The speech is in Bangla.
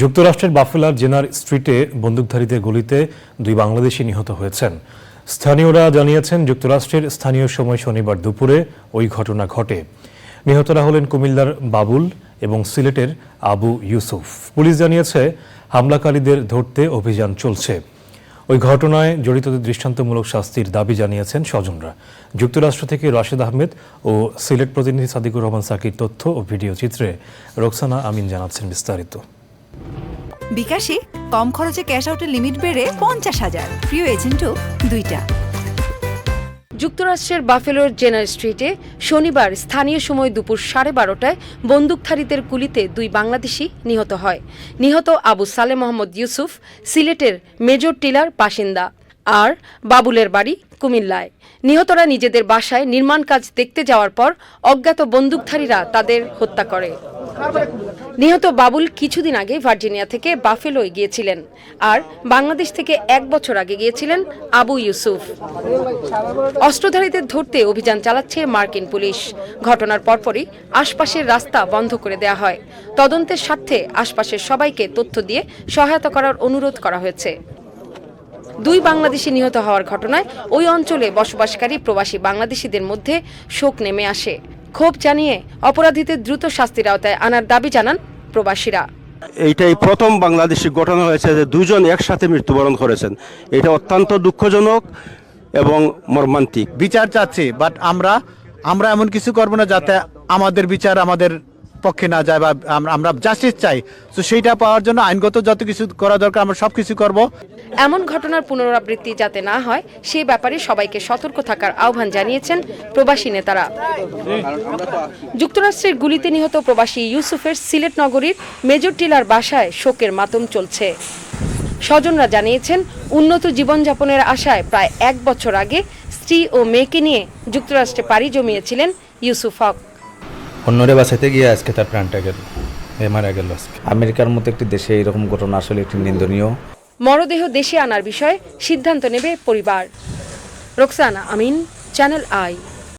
যুক্তরাষ্ট্রের বাফেলার জেনার স্ট্রিটে বন্দুকধারীদের গুলিতে দুই বাংলাদেশি নিহত হয়েছেন। স্থানীয়রা জানিয়েছেন, যুক্তরাষ্ট্রের স্থানীয় সময় শনিবার দুপুরে ওই ঘটনা ঘটে। নিহতরা হলেন কুমিল্লার বাবুল এবং সিলেটের আবু ইউসুফ। পুলিশ জানিয়েছে, হামলাকারীদের ধরতে অভিযান চলছে। ওই ঘটনায় জড়িতদের দৃষ্টান্তমূলক শাস্তির দাবি জানিয়েছেন স্বজনরা। যুক্তরাষ্ট্র থেকে রাশেদ আহমেদ ও সিলেট প্রতিনিধি সাদিকুর রহমান সাকির তথ্য ও ভিডিও চিত্রে রোকসানা আমিন জানাচ্ছেন বিস্তারিত। বিকাশে কম খরচে ক্যাশ আউটের লিমিট বেড়ে পঞ্চাশ হাজার। প্রিয় এজেন্টও দুইটা। যুক্তরাষ্ট্রের বাফেলোর জেনার স্ট্রিটে শনিবার স্থানীয় সময় দুপুর সাড়ে বারোটায় বন্দুকধারীদের গুলিতে দুই বাংলাদেশি নিহত হয়। নিহত আবু সালে মোহাম্মদ ইউসুফ, সিলেটের মেজর টিলার বাসিন্দা আর বাবুলের বাড়ি কুমিল্লায়। নিহতরা নিজেদের বাসায় নির্মাণ কাজ দেখতে যাওয়ার পর অজ্ঞাত বন্দুকধারীরা তাদের হত্যা করে। নিহত বাবুল কিছুদিন আগে ভার্জিনিয়া থেকে বাফেলোয় গিয়েছিলেন আর বাংলাদেশ থেকে এক বছর আগে গিয়েছিলেন আবু ইউসুফ। অস্ত্রধারীদের ধরতে অভিযান চালাচ্ছে মার্কিন পুলিশ। ঘটনার পরপরই আশপাশের রাস্তা বন্ধ করে দেয়া হয়। তদন্তের স্বার্থে আশপাশের সবাইকে তথ্য দিয়ে সহায়তা করার অনুরোধ করা হয়েছে। দুই বাংলাদেশি নিহত হওয়ার ঘটনায় ওই অঞ্চলে বসবাসকারী প্রবাসী বাংলাদেশিদের মধ্যে শোক নেমে আসে। ক্ষোভ জানিয়ে অপরাধীদের দ্রুত শাস্তির আওতায় আনার দাবি জানান প্রবাসীরা। এইটাই প্রথম বাংলাদেশি ঘটনা হয়েছে যে দুজন একসাথে মৃত্যুবরণ করেছেন। এটা অত্যন্ত দুঃখজনক এবং মর্মান্তিক। বিচার চাচ্ছি বাট আমরা আমরা এমন কিছু করব না যাতে আমাদের বিচার আমাদের পক্ষে না যায় বা আমরা জাস্টিস চাই। তো সেইটা পাওয়ার জন্য আইনগত যত কিছু করা দরকার, আমরা সব কিছু করব। এমন ঘটনার পুনরাবৃত্তি যাতে না হয় সেই ব্যাপারে সবাইকে সতর্ক থাকার আহ্বান জানিয়েছেন প্রবাসী নেতারা। যুক্তরাষ্ট্রের গুলিতে নিহত প্রবাসী ইউসুফের সিলেট নগরীর মেজর টিলার বাসায় শোকের মাতম চলছে। স্বজনরা জানিয়েছেন, উন্নত জীবনযাপনের আশায় প্রায় এক বছর আগে স্ত্রী ও মেয়েকে নিয়ে যুক্তরাষ্ট্রে পাড়ি জমিয়েছিলেন ইউসুফ হক। অন্যরে বাঁচাইতে গিয়ে আজকে তার প্রাণটা গেল এ মারা গেল আজকে। আমেরিকার মতো একটি দেশে এরকম ঘটনা আসলে একটি নিন্দনীয়। মরদেহ দেশে আনার বিষয়ে সিদ্ধান্ত নেবে পরিবার। Roksana Amin channel I.